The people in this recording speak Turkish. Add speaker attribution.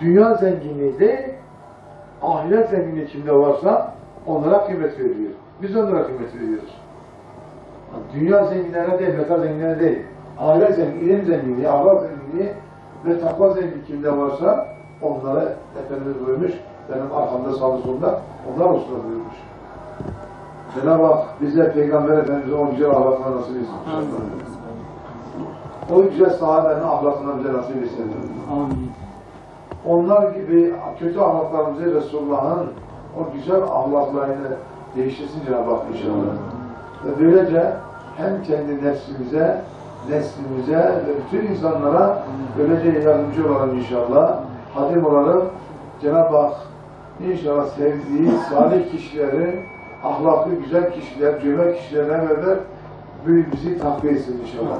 Speaker 1: Dünya zenginliği değil, ahiret zenginliği kimde varsa onlara kıymet veriyor. Biz onlara kıymet veriyoruz. Dünya zenginlerine değil, meta zenginlerine değil. Ahiret zenginliği, ilim zenginliği, ahlak zenginliği ve takva zenginliği kimde varsa onlara Efendimiz buyurmuş. Benim arkamda sağda solda onlar olsun buyurmuş. Cenab-ı Hak bize Peygamber Efendimiz'e o güzel ahlakına nasip etsin. O güzel sahabenin ahlakına bize nasip etsin.
Speaker 2: Amin.
Speaker 1: Onlar gibi kötü ahlaklarımızı Resulullah'ın o güzel ahlaklarını değiştirsin Cenab-ı Hak inşallah. Ve böylece hem kendi nefsimize, neslimize ve bütün insanlara böylece yardımcı olalım inşallah. Hadim olalım. Cenab-ı Hak inşallah sevdiği salih kişilerin, ahlaklı güzel kişiler, cömert kişilerine beraber bizi takviye etsin inşallah.